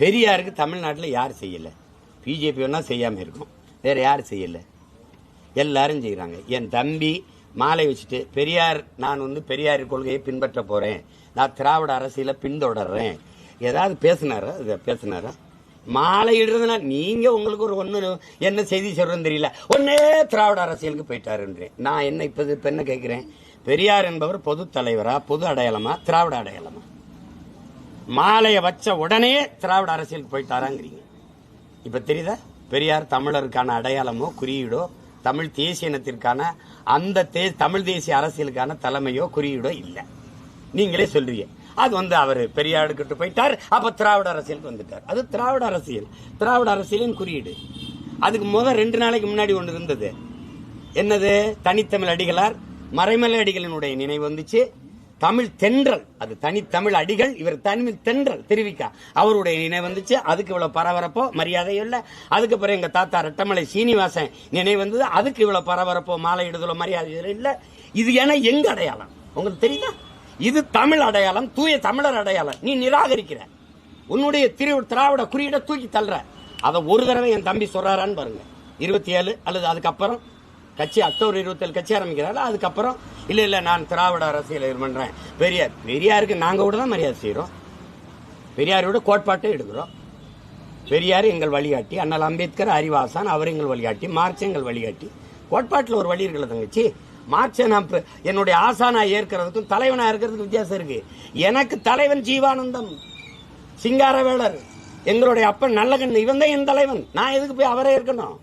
பெரியாருக்கு தமிழ்நாட்டில் யார் செய்யலை? பிஜேபி ஒன்றா செய்யாமல் இருக்கும். வேறு யார் செய்யலை? எல்லாரும் செய்கிறாங்க என் தம்பி மாலை வச்சுட்டு பெரியார் நான் வந்து பெரியார் கொள்கையை பின்பற்ற போகிறேன் நான் திராவிட அரசியலை பின்தொடர்றேன். ஏதாவது பேசினாரா? இதை பேசினாரா? மாலை இடுறதுனா நீங்கள் உங்களுக்கு ஒரு ஒன்று என்ன செய்தி சொல்கிறேன்னு தெரியல. ஒன்றே திராவிட அரசியலுக்கு போயிட்டாருன்றேன். நான் என்ன இப்போ இப்போ என்ன கேட்குறேன் பெரியார் என்பவர் பொது தலைவரா பொது அடையாளமா திராவிட அடையாளமா? மாலையை வச்ச உடனே திராவிட அரசியலுக்கு போயிட்டாராங்கிறீங்க. இப்போ தெரியுதா? பெரியார் தமிழருக்கான அடையாளமோ குறியீடோ தமிழ் தேசிய இனத்திற்கான அந்த தே தமிழ் தேசிய அரசியலுக்கான தலைமையோ குறியீடோ இல்லை. நீங்களே சொல்றீங்க. அது வந்து அவர் பெரியாருக்கிட்ட போயிட்டார் அப்போ திராவிட அரசியலுக்கு வந்துட்டார். அது திராவிட அரசியல். திராவிட அரசியலின் குறியீடு. அதுக்கு முதல் ரெண்டு நாளைக்கு முன்னாடி ஒன்று இருந்தது. என்னது? தனித்தமிழ் அடிகளார் மறைமலை அடிகளினுடைய நினைவு வந்துச்சு. தமிழ் தென்றல் அது தனித்தமிழ் அடிகள் இவர் தமிழ் தென்றல் தெரிவிக்கா. அவருடைய நினைவு வந்துச்சு. அதுக்கு இவ்வளவு பரபரப்போ மரியாதை இல்லை. அதுக்கு பிறகு எங்க தாத்தா ரெட்டமலை சீனிவாசன் நினைவு வந்தது. அதுக்கு இவ்வளவு பரபரப்போ மாலை இடுதலோ மரியாதை இல்லை. இது என எங்க அடையாளம்? உங்களுக்கு தெரியுதா? இது தமிழ் அடையாளம் தூய தமிழர் அடையாளம். நீ நிராகரிக்கிற. உன்னுடைய திரு திராவிட குறியீட தூக்கி தள்ளுற. அதை ஒரு தடவை என் தம்பி சொல்றாரான்னு பாருங்க. இருபத்தி ஏழு அல்லது அதுக்கப்புறம் கட்சி அக்டோபர் இருபத்தேழு கட்சி ஆரம்பிக்கிறாரு அதுக்கப்புறம் இல்லை இல்லை நான் திராவிட அரசியல் இது பண்ணுறேன் பெரியார் பெரியாருக்கு நாங்கள் கூட தான் மரியாதை செய்கிறோம் பெரியாரோட கோட்பாட்டை எடுக்கிறோம். பெரியார் எங்கள் வழிகாட்டி அண்ணல் அம்பேத்கர் அறிவாசான் அவர் எங்கள் வழிகாட்டி மார்க்ஸ் எங்கள் வழிகாட்டி. கோட்பாட்டில் ஒரு வழி இருக்கல தங்கச்சி? மார்க்ஸை நான் என்னுடைய ஆசானா ஏற்கிறதுக்கும் தலைவனாக இருக்கிறதுக்கும் வித்தியாசம் இருக்கு. எனக்கு தலைவன் ஜீவானந்தம் சிங்காரவேலர் எங்களுடைய அப்பன் நல்லகண்ணு இவன் தான் என் தலைவன். நான் எதுக்கு போய் அவரே இருக்கணும்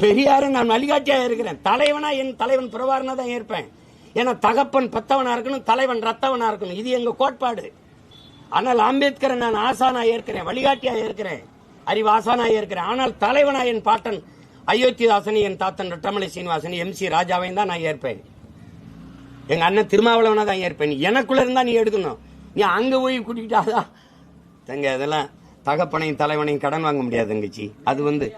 பெரியாரு நான் வழிகாட்டியா இருக்கிறேன். தலைவனா என் தலைவன் பிரபாரனா தான் ஏற்பேன். ஏன்னா தகப்பன் பெத்தவனா இருக்கணும் தலைவன் ரத்தவனா இருக்கணும். இது எங்க கோட்பாடு. ஆனால் அம்பேத்கரை நான் ஆசானா ஏற்கிறேன் வழிகாட்டியா ஏற்கிறேன். அறிவாசானா ஏற்கிறேன். ஆனால் தலைவனா என் பாட்டன் அயோத்திதாசனி என் தாத்தன் ரட்டமலை சீனிவாசனி எம் சி ராஜாவையும் தான் நான் ஏற்பேன். எங்க அண்ணன் திருமாவளவனா தான் ஏற்பேன். எனக்குள்ள இருந்தா நீ எடுக்கணும். நீ அங்க போய் கூட்டிக்கிட்டாதான். தங்க இதெல்லாம் தகப்பனையும் தலைவனையும் கடன் வாங்க முடியாது தங்கச்சி. அது வந்து